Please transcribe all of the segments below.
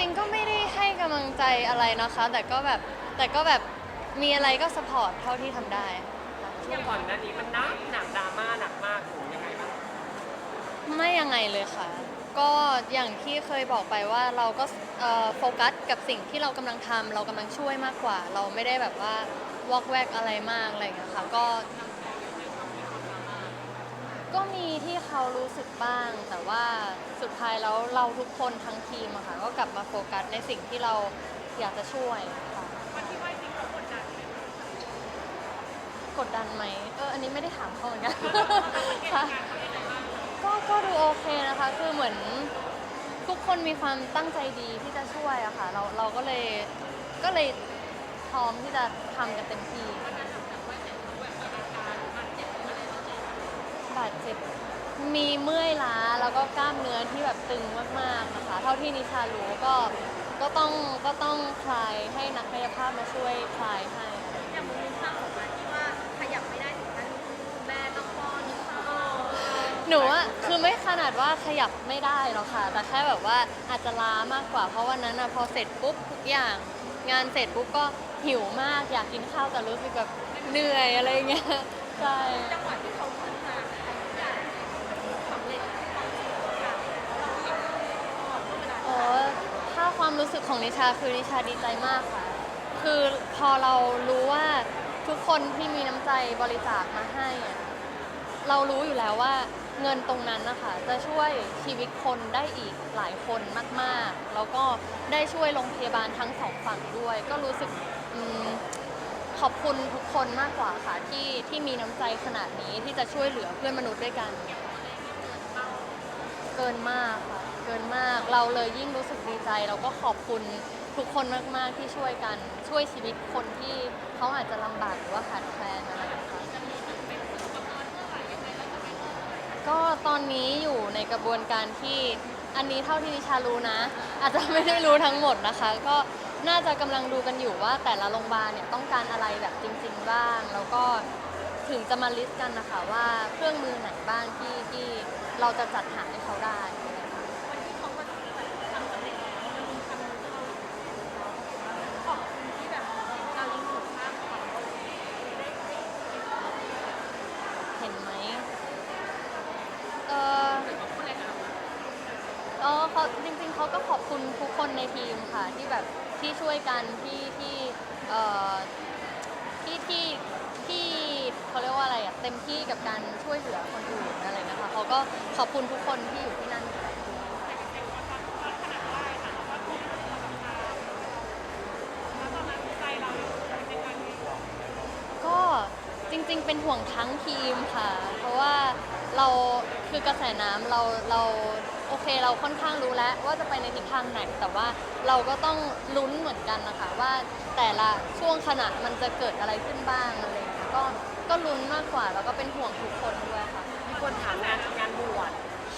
ริง ๆ ก็ไม่ได้ให้กำลังใจอะไรนะคะ แต่ก็แบบแต่ก็แบบมีอะไรก็สปอร์ตเท่าที่ทำได้ค่ะช่วงก่อนหน้านี้มันหนักหนักดราม่าหนักมากหนูยังไงบ้างไม่ยังไงเลยค่ะ ก็อย่างที่เคยบอกไปว่าเราก็เอ่อโฟกัสกับสิ่งที่เรากำลังทำเรากำลังช่วยมากกว่า เราไม่ได้แบบว่าวอกแวกอะไรมากอะไรอย่างเงี้ยค่ะก็ ก็มีที่เขารู้สึกบ้าง แต่ว่าสุดท้ายแล้วเราทุกคนทั้งทีมอะค่ะก็กลับมาโฟกัสในสิ่งที่เราอยากจะช่วยค่ะกดดันไหมเอออันนี้ไม่ได้ถามเขาเหมือนกันค่ะก็ก็ดูโอเคนะคะ คือเหมือนทุกคนมีความตั้งใจดีที่จะช่วยอะค่ะ เราเราก็เลยก็เลยพร้อมที่จะทำกันเต็มที่ บา ดเจ็บมีเมื่อยล้าแล้วก็กล้ามเนื้อที่แบบตึงมากๆนะคะ เท่าที่นิชารู้ก็ก็ต้องก็ต้องคลายให้นักกายภาพมาช่วยคลายให้อย่างมุมนี้ทราบออกมาที่ว่าขยับไม่ได้ถึงขั้นคุณแม่ต้องป้อนหรือเปล่าหนูอะคือไม่ขนาดว่าขยับไม่ได้หรอกค่ะ แต่แค่แบบว่าอาจจะล้ามากกว่า เพราะวันนั้นอะพอเสร็จปุ๊บทุกอย่าง งานเสร็จปุ๊บก็หิวมากอยากกินข้าวแต่รู้สึกแบบเหนื่อยอะไรเงี้ยใช่ ของนิชาคือนิชาดีใจมากค่ะ คือพอเรารู้ว่าทุกคนที่มีน้ำใจบริจาคมาให้อะเรารู้อยู่แล้วว่าเงินตรงนั้นนะคะจะช่วยชีวิตคนได้อีกหลายคนมากๆ แล้วก็ได้ช่วยโรงพยาบาลทั้งสองฝั่งด้วย ก็รู้สึกอมขอบคุณทุกคนมากกว่าค่ะที่ที่มีน้ำใจขนาดนี้ที่จะช่วยเหลือเพื่อนมนุษย์ด้วยกัน เกินมากค่ะ เกินมาก เราเลยยิ่งรู้สึกดีใจ เราก็ขอบคุณทุกคนมากๆที่ช่วยกันช่วยชีวิตคนที่เขาอาจจะลำบากหรือว่าขาดแคลนอะไรนะคะก็ตอนนี้อยู่ในกระบวนการที่อันนี้เท่าที่นิชารู้นะ อาจจะไม่ได้รู้ทั้งหมดนะคะ ก็น่าจะกำลังดูกันอยู่ว่าแต่ละโรงพยาบาลเนี่ยต้องการอะไรแบบจริง ๆ บ้าง แล้วก็ถึงจะมาลิสต์กันนะคะว่าเครื่องมือไหนบ้างที่ที่เราจะจัดหาให้เขาได้ วันที่เขามาทำสำเร็จแล้วมันมีคำนึงที่เราขอบคุณที่แบบเรายังอยู่ข้างเขา เห็นไหมเออเออเขาจริงๆเขาก็ขอบคุณทุกคนในทีมค่ะ ที่แบบที่ช่วยกันที่ที่เอ่อที่ที่ที่เขาเรียกว่าอะไรอะเต็มที่กับการช่วยเหลือคนอื่นอะไรนะคะเขาก็ขอบคุณทุกคนที่อยู่ที่นั่นอยู่แล้วก็จริงๆ เป็นห่วงทั้งทีมค่ะ เพราะว่าเราคือกระแสน้ำเราเราโอเคเราค่อนข้างรู้แล้วว่าจะไปในทิศทางไหน แต่ว่าเราก็ต้องลุ้นเหมือนกันนะคะว่าแต่ละช่วงขณะมันจะเกิดอะไรขึ้นบ้างอะไรอย่างเงี้ยก็ก็ลุ้นมากกว่าแล้วก็เป็นห่วงทุกคนด้วยค่ะมีคนถามงานงานบวช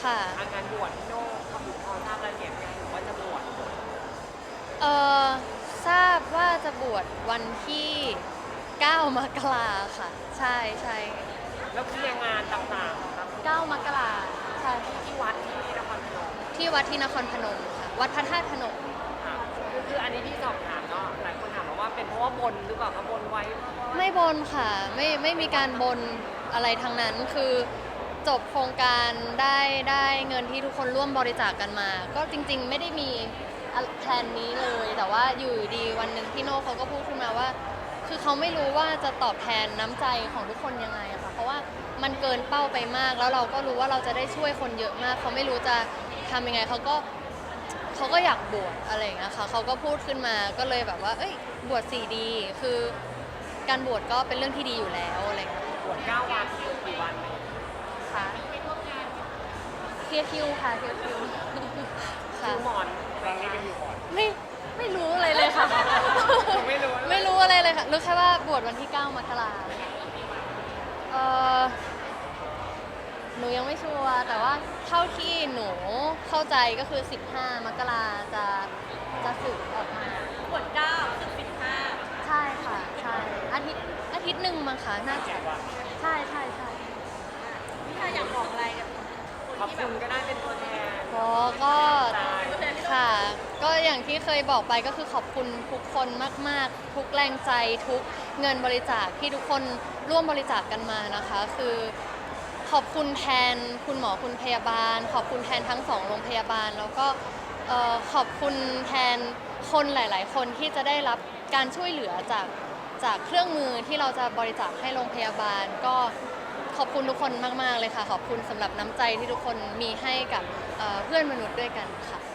ค่ะ อะงานบวชพี่โน่เขาบุพอทราบรายละเอียดไหมหรือว่าจะบวชเออทราบว่าจะบวชวันที่ 9 มกราค่ะ ใช่ใช่แล้วเคลียร์งานต่างๆครับ9มกราใช่ที่วัดที่นครพนมที่วัดที่นครพนมค่ะ วัดพระธาตุพนมค่ะคือคืออันนี้ที่สอบถามเนาะหลายคนถามมาว่าเป็นเพราะว่าบนหรือเปล่าคะบนไว้เพราะว่าไม่บนค่ะ ไม่ไม่มีการบนอะไรทั้งนั้นคือจบโครงการได้ได้เงินที่ทุกคนร่วมบริจาคกันมา ก็จริง ๆ ไม่ได้มีแพลนนี้เลย แต่ว่าอยู่ดีวันหนึ่งพี่โน่เขาก็พูดขึ้นมาว่า คือเขาไม่รู้ว่าจะตอบแทนน้ำใจของทุกคนยังไงอะค่ะเพราะว่ามันเกินเป้าไปมาก แล้วเราก็รู้ว่าเราจะได้ช่วยคนเยอะมาก เขาไม่รู้จะทำยังไงเขาก็เขาก็อยากบวชอะไรอย่างเงี้ยค่ะเขาก็พูดขึ้นมาก็เลยแบบว่า เอ้ยบวชสี่ดี คือการบวชก็เป็นเรื่องที่ดีอยู่แล้วอะไรอย่างเงี้ยบวช9วันบวชกี่วันเลยค่ะเคลียร์คิวค่ะเคลียร์คิวค่ะคือหมอน ครั้งนี้เป็นอยู่หมอน ไม่ไม่รู้อะไรเลยค่ะ ไม่รู้ ไม่รู้ แค่ว่าบวชวันที่ 9 มกราเออหนูยังไม่ชัวร์แต่ว่าเท่าที่หนูเข้าใจก็คือ 15 มกราจะจะสึกออกมาขวดเก้าถึงสิบห้าใช่ค่ะใช่อาทิตย์อาทิตย์หนึ่งมั้งคะน่าจะใช่ใช่ใช่พี่ชายอยากบอกอะไรกับคนขอบที่แบคุบณก็ได้เป็นตัวแทน อย่างที่เคยบอกไปก็คือขอบคุณทุกคนมาก ๆ ทุกแรงใจทุกเงินบริจาคที่ทุกคนร่วมบริจาคกันมานะคะ คือขอบคุณแทนคุณหมอคุณพยาบาล ขอบคุณแทนทั้งสองโรงพยาบาล แล้วก็ขอบคุณแทนคนหลาย ๆ คนที่จะได้รับการช่วยเหลือจากจากเครื่องมือที่เราจะบริจาคให้โรงพยาบาล ก็ขอบคุณทุกคนมาก ๆ เลยค่ะ ขอบคุณสำหรับน้ำใจที่ทุกคนมีให้กับเเพื่อนมนุษย์ด้วยกันค่ะ